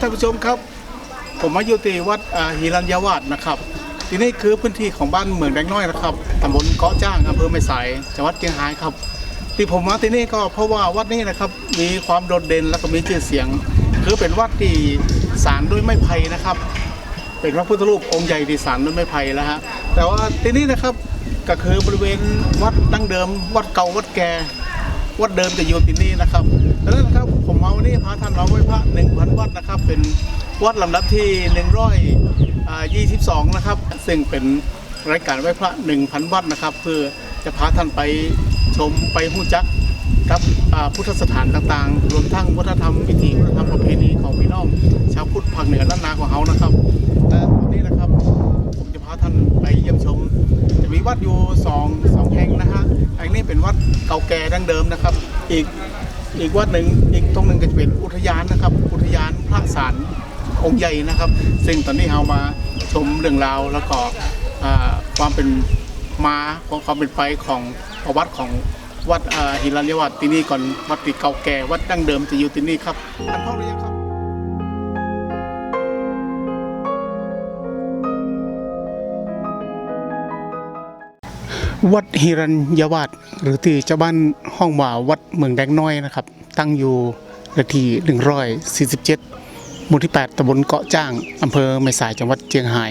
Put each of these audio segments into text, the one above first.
ท่านผู้ชมครับ ผมมาอยู่ที่วัดอ่าหิรัญญาวาสนะครับที่นี่คือพื้นที่ของบ้านเมืองแดงน้อยนะครับตำบลเกาะจ้างอำเภอแม่สายจังหวัดเชียงรายครับ ที่ผมมาที่นี่ก็เพราะว่าวัดนี้นะครับมีความโดดเด่นและก็มีชื่อเสียง คือเป็นวัดที่สร้ารด้วยไม้ไผ่นะครับ เป็นพระพุทธรูปองค์ใหญ่ที่สร้ารด้วยไม้ไผ่แล้วฮะแต่ว่าที่นี่นะครับก็คือบริเวณวัดดั้งเดิม วัดเก่าวัดแก่วัดเดิมจะอยู่ที่นี่นะครับ ดังนั้นนะครับผมมาวันนี้พาท่านมาไหว้พระ1,000วัดนะครับ เป็นวัดลำดับที่ 122 นะครับ ซึ่งเป็นรายการไหว้พระ 1,000 วัดนะครับ เพื่อจะพาท่านไปชมไปหู้จักกับพุทธสถานต่างๆ รวมทั้งวัฒนธรรมวิถีวัฒนธรรมประเพณีของพี่น้อง ชาวพุทธภาคเหนือล้านนาของเขานะครับและวันนี้นะครับผมจะพาท่านไปเยี่ยมชม จะมีวัดอยู่สองสองแห่งนะฮะแห่งนี้เป็นวัดเก่าแก่ดั้งเดิมนะครับ อีก อีกวัดหนึ่งอีกตรงหนึ่งก็จะเป็นอุทยานนะครับ อุทยานพระสารองค์ใหญ่นะครับ ซึ่งตอนนี้เรามาชมเรื่องราวแล้วก็ความเป็นมาของความเป็นไปของประวัติของวัดหิรัญญวัดที่นี่ก่อนวัดที่เก่าแก่วัดดั้งเดิมจะอยู่ที่นี่ครับท่านพ่อหรือยังครับ วัดฮิรัญยวาสหรือที่เจ้าบ้านห้องว่าวัดเมืองแดงน้อยนะครับ ตั้งอยู่เลขที่ 147 หมู่ที่ 8ตำบลเกาะจ้างอำเภอแม่สายจังหวัดเชียงราย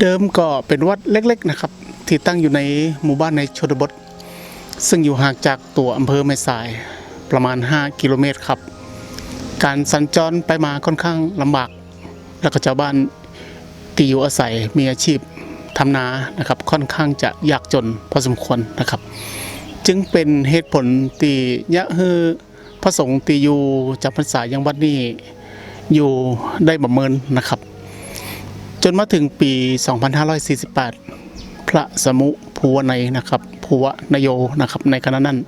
เดิมก็เป็นวัดเล็กๆนะครับ ที่ตั้งอยู่ในหมู่บ้านในชนบท ซึ่งอยู่ห่างจากตัวอำเภอแม่สายประมาณ 5 กิโลเมตรครับ การสัญจรไปมาค่อนข้างลำบาก แล้วก็ชาวบ้าน ที่อยู่อาศัยมีอาชีพทำนานะครับค่อนข้างจะยากจนพอสมควรนะครับ จึงเป็นเหตุผลที่ยะฮือพระสงฆ์ที่อยู่จำพรรษายังวัดนี้อยู่ได้บำเมินนะครับ จนมาถึงปี 2548 พระสมุภูวนัยนะครับภูวนโยนะครับในคณะนั้น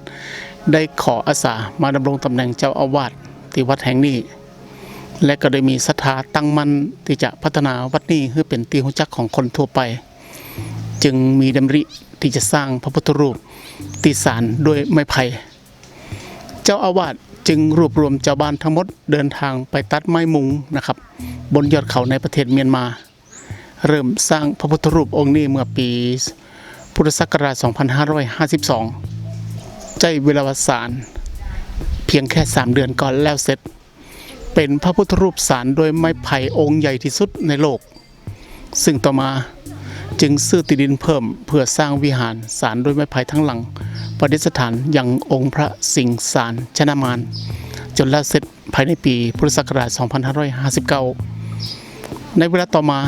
ได้ขออาสามาดำรงตำแหน่งเจ้าอาวาสที่วัดแห่งนี้ และก็ได้มีศรัทธาตั้งมั่นที่จะพัฒนาวัดนี้ให้เป็นที่รู้จักของคนทั่วไป จึงมีดำริที่จะสร้างพระพุทธรูปตีสารด้วยไม้ไผ่เจ้าอาวาสจึงรวบรวมชาวบ้านทั้งหมดเดินทางไปตัดไม้มุงนะครับ บนยอดเขาในประเทศเมียนมา เริ่มสร้างพระพุทธรูปองค์นี้เมื่อปีพุทธศักราช 2552 ใจเวลาวสารเพียงแค่ 3 เดือนก่อนแล้วเสร็จ เป็นพระพุทธรูปสารโดยไม้ไผ่องค์ใหญ่ที่สุดในโลก ซึ่งต่อมาจึงซื้อติดินเพิ่มเพื่อสร้างวิหารสารโดยไม้ไผ่ทั้งหลัง ประดิษฐานอยังองค์พระสิงห์สารชนามาน จนแล้วเสร็จภายในปีพุทธศักราช 2559 ในเวลาต่อมา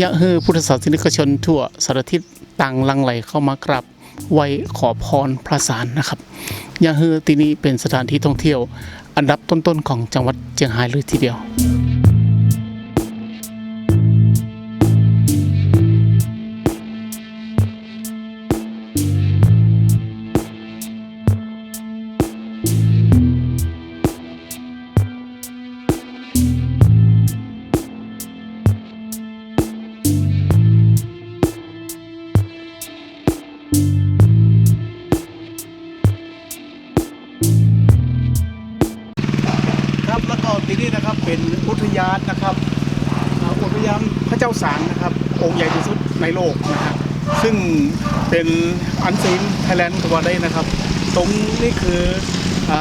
ยะฮือพุทธศาสนิกชนทั่วสารทิศต่างลังไหลเข้ามากราบไหวขอพรพระสารนะครับยะฮือที่นี่เป็นสถานที่ท่องเที่ยว อันดับต้นๆของจังหวัดเชียงรายเลยทีเดียว เป็นอุทยานนะครับอุทยานพระเจ้าสางนะครับ องค์ใหญ่ที่สุดในโลกนะครับซึ่งเป็นอันซีนไทยแลนด์ก็ว่าได้นะครับ ตรงนี้คืออ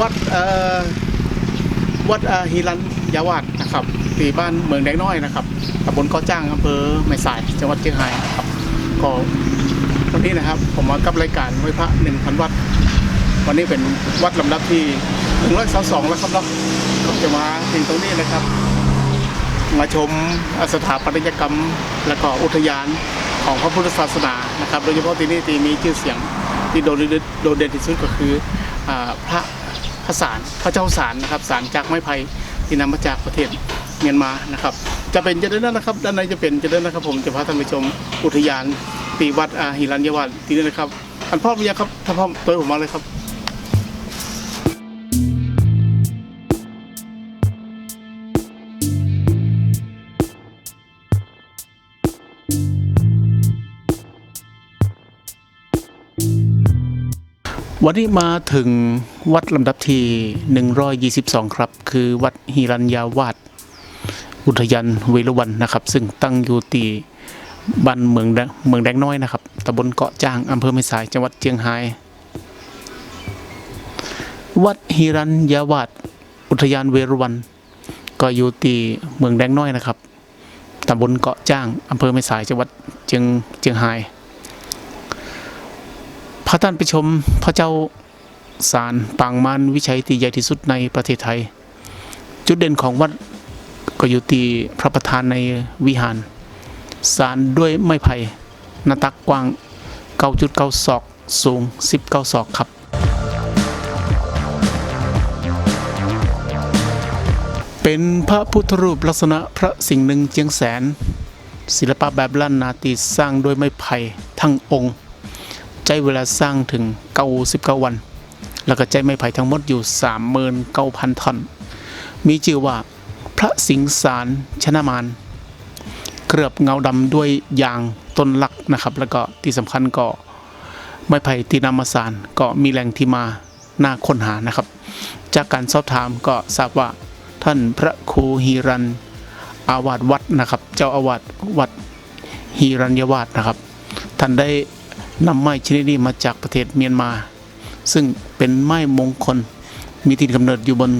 วัดวัดฮิรันยาวาสนะครับที่บ้านเมืองแดงน้อยนะครับตำบลกาะจ้างอำเภอแม่สายจังหวัดเชียงรายนะครับก็วันนี้นะครับผมมากับรายการไหว้พระ1,000วัดวันนี้เป็นวัดลำดับที่122แล้วครับเนาะ จะมาถึงตรงนี้นะครับ มาชมสถาปัตยกรรมและก็อุทยานของพระพุทธศาสนานะครับ โดยเฉพาะที่นี่ที่มีชื่อเสียงที่โดดเด่นที่สุดก็คืออพระพระสารพระเจ้าสารนะครับสารจากไม้ไผ่ที่นำมาจากประเทศเมียนมานะครับ จะเป็นจะเดินนะครับ ด้านในจะเป็นจะเดินะครับ ผมจะพาท่านไปชมอุทยานตีวัดอาหิรัญยวาสที่นี่นะครับท่านพ่อมียครับท่านพ่อตัวผมมาเลยครับ วันนี้มาถึงวัดลำดับที่ 122 ครับ คือวัดฮิรัญญาวาสอุทยานเวรุวันนะครับ ซึ่งตั้งอยู่ตีบ้านเมืองแดงเมืองแดงน้อยนะครับตำบลเกาะจ้างอำเภอแม่สายจังหวัดเชียงราย วัดฮิรัญญาวาสอุทยานเวรุวัน ก็อยู่ตีเมืองแดงน้อยนะครับตำบลเกาะจ้างอำเภอแม่สายจังหวัดเชียงเชียงราย พระท่านไปชมพระเจ้าสารปางมารวิชัยที่ใหญ่ที่สุดในประเทศไทย จุดเด่นของวัดก็อยู่ที่พระประธานในวิหาร สารด้วยไม้ไผ่หน้าตักกว้าง 9.9 ศอก สูง 19 ศอกครับ เป็นพระพุทธรูปลักษณะพระสิ่งหนึ่งเจียงแสน ศิลปะแบบล้านนาตีสร้างด้วยไม้ไผ่ทั้งองค์ ช้เวลาสร้างถึง99วัน แล้วก็ใช้ไม้ไผ่ทั้งหมดอยู่ 39,000ท่อน มีชื่อว่าพระสิงสารชนะมารเกลือบเงาดำด้วยยางต้นลักนะครับ แล้วก็ที่สำคัญก็ไม้ไผ่ที่นำมาสารก็มีแหล่งที่มาน่าค้นหานะครับ จากการสอบถามก็ทราบว่าท่านพระครูฮีรันอาวาสวัดนะครับ เจ้าอาวาสวัดฮีรัญยวาสนะครับ ท่านได้ นำไม้ชนิดนี้มาจากประเทศเมียนมา ซึ่งเป็นไม้มงคล มีที่นกำเนิดอยู่บน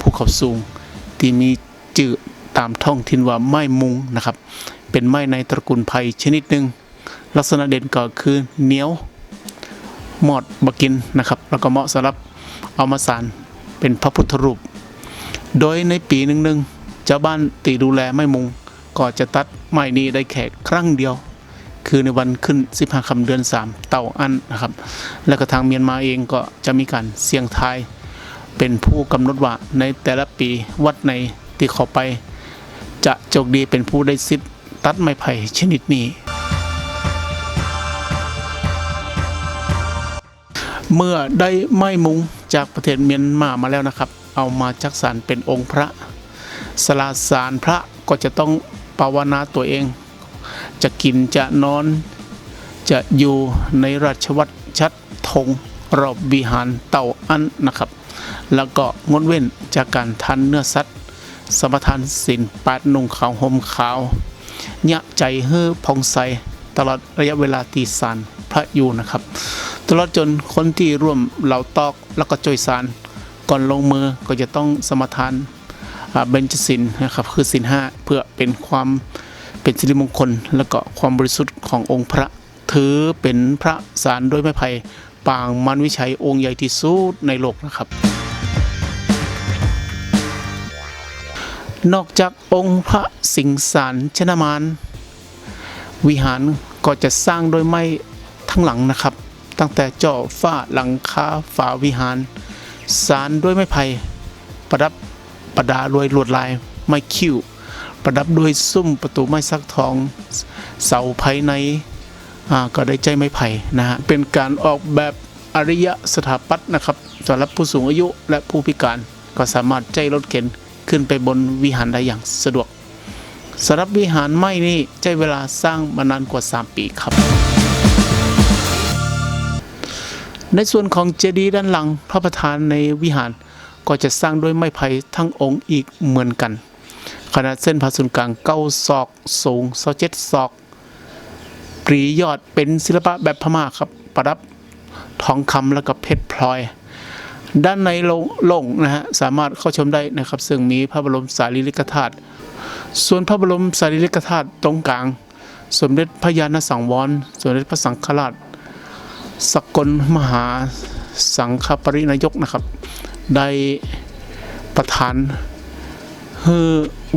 ภูเขาสูง ที่มีจื่อตามท้องถิ่นว่าไม้มุงนะครับ เป็นไม้ในตระกูลไผ่ชนิดหนึ่งลักษณะเด่นก็คือเหนียวหมอดบกินนะครับ แล้วก็เหมาะสำหรับเอามาสารเป็นพระพุทธรูป โดยในปีหนึ่งหนึ่งเจ้าบ้านตีดูแลไม้มุงก็จะตัดไม้นี้ได้แค่ครั้งเดียว คือในวันขึ้น 15คำเดือน 3 เต่าอันนะครับ แล้วก็ทางเมียนมาเองก็จะมีการเสี่ยงทายเป็นผู้กำหนดว่าในแต่ละปีวัดในที่เข้าไป จะโชคดีเป็นผู้ได้สิทธิ์ตัดไม้ไผ่ชนิดนี้เมื่อได้ไม้มุงจากประเทศเมียนมามาแล้วนะครับ เอามาจักสารเป็นองค์พระ สลาสารพระก็จะต้องภาวนาตัวเอง จะกินจะนอน จะอยู่ในราชวัตรชัดธงรอบวิหารเต่าอันนะครับ แล้วก็งดเว้นจากการทานเนื้อสัตว์สมทานสินปาดนุ่งขาวห่มขาว ยะใจเฮือพองใสตลอดระยะเวลาตีสารพระอยู่นะครับ ตลอดจนคนที่ร่วมเหล่าตอกแล้วก็จอยสารก่อนลงมือก็จะต้องสมทานเบญจศีลนะครับคือศีลห้าเพื่อเป็นความ เป็นสิริมงคล และก็ความบริสุทธิ์ขององค์พระ ถือเป็นพระสารด้วยไม้ไผ่ปางมันวิชัยองค์ใหญ่ที่สุดในโลกนะครับ นอกจากองค์พระสิงสารชนะมารวิหารก็จะสร้างโดยไม้ทั้งหลังนะครับ ตั้งแต่เจาะฝ้าหลังคาฝาวิหาร สารด้วยไม้ไผ่ประดับประดาด้วยลวดลายไม้คิ้ว ประดับด้วยซุ้มประตูไม้สักทองเสาภายในก็ได้ใจไม้ไผ่นะฮะเป็นการออกแบบอริยะสถาปัตย์นะครับสำหรับผู้สูงอายุและผู้พิการก็สามารถใจรถเข็นขึ้นไปบนวิหารได้อย่างสะดวกสำหรับวิหารไม้นี่ใช้เวลาสร้างมานานกว่า 3 ปีครับ ในส่วนของเจดีย์ด้านหลังพระประธานในวิหารก็จะสร้างด้วยไม้ไผ่ทั้งองค์อีกเหมือนกัน ขนาดเส้นผ่าศูนย์กลางเก้าศอกสูงเจ็ดศอกปรียอดเป็นศิลปะแบบพม่าครับ ประดับทองคำแล้วก็เพชรพลอย ด้านในโล่งนะฮะสามารถเข้าชมได้นะครับ ซึ่งมีพระบรมสารีริกธาตุส่วนพระบรมสารีริกธาตุตรงกลาง สมเด็จพระยาณสังวรสมเด็จพระสังฆราชสกลมหาสังฆปรินายกนะครับ ได้ประทาน ฮือ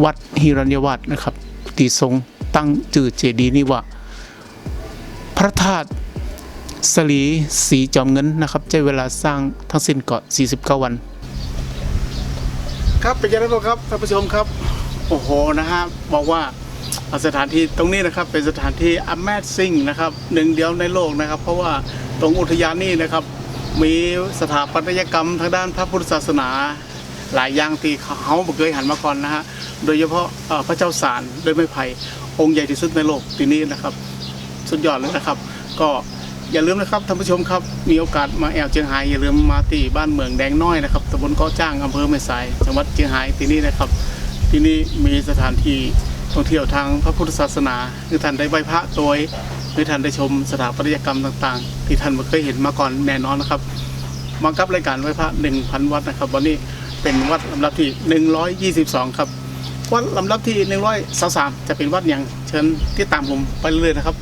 วัดฮิรัญยวาสนะครับที่ทรงตั้งจื่อเจดีนี้ว่า พระธาตุสลีสีจอมเงินนะครับใช้เวลาสร้างทั้งสิ้นเก็49 วัน ครับเป็นยังไงบ้างครับท่านผู้ชมครับโอ้โหนะฮะบอกว่าสถานที่ตรงนี้นะครับเป็นสถานที่ Amazing นะครับหนึ่งเดียวในโลกนะครับ เพราะว่าตรงอุทยานนี้นะครับ มีสถาปัตยกรรมทางด้านพระพุทธศาสนา หลายอย่างที่เขาไม่เคยหันมาก่อนนะฮะโดยเฉพาะพระเจ้าสารโดยไม้ไผ่องค์ใหญ่ที่สุดในโลกที่นี้นะครับ สุดยอดเลยนะครับ ก็อย่าลืมนะครับท่านผู้ชมครับมีโอกาสมาแอวเชียงไฮ้อย่าลืมมาที่บ้านเมืองแดงน้อยนะครับตำบลเกาะจ้างอำเภอแม่สายจังหวัดเชียงไฮ้ที่นี่นะครับ ที่นี่มีสถานที่ท่องเที่ยวทางพระพุทธศาสนาคือท่านได้ไหว้พระโดยหรือท่านได้ชมสถาปัตยกรรมต่างๆ ที่ท่านไม่เคยเห็นมาก่อนแน่นอนนะครับมากับรายการไหว้พระ1,000 วัดนะครับ วันนี้ เป็นวัดลำดับที่ 122 ครับวัดลำดับที่ 123 จะเป็นวัดอย่างเชิญที่ตามผมไปเรื่อยๆนะครับ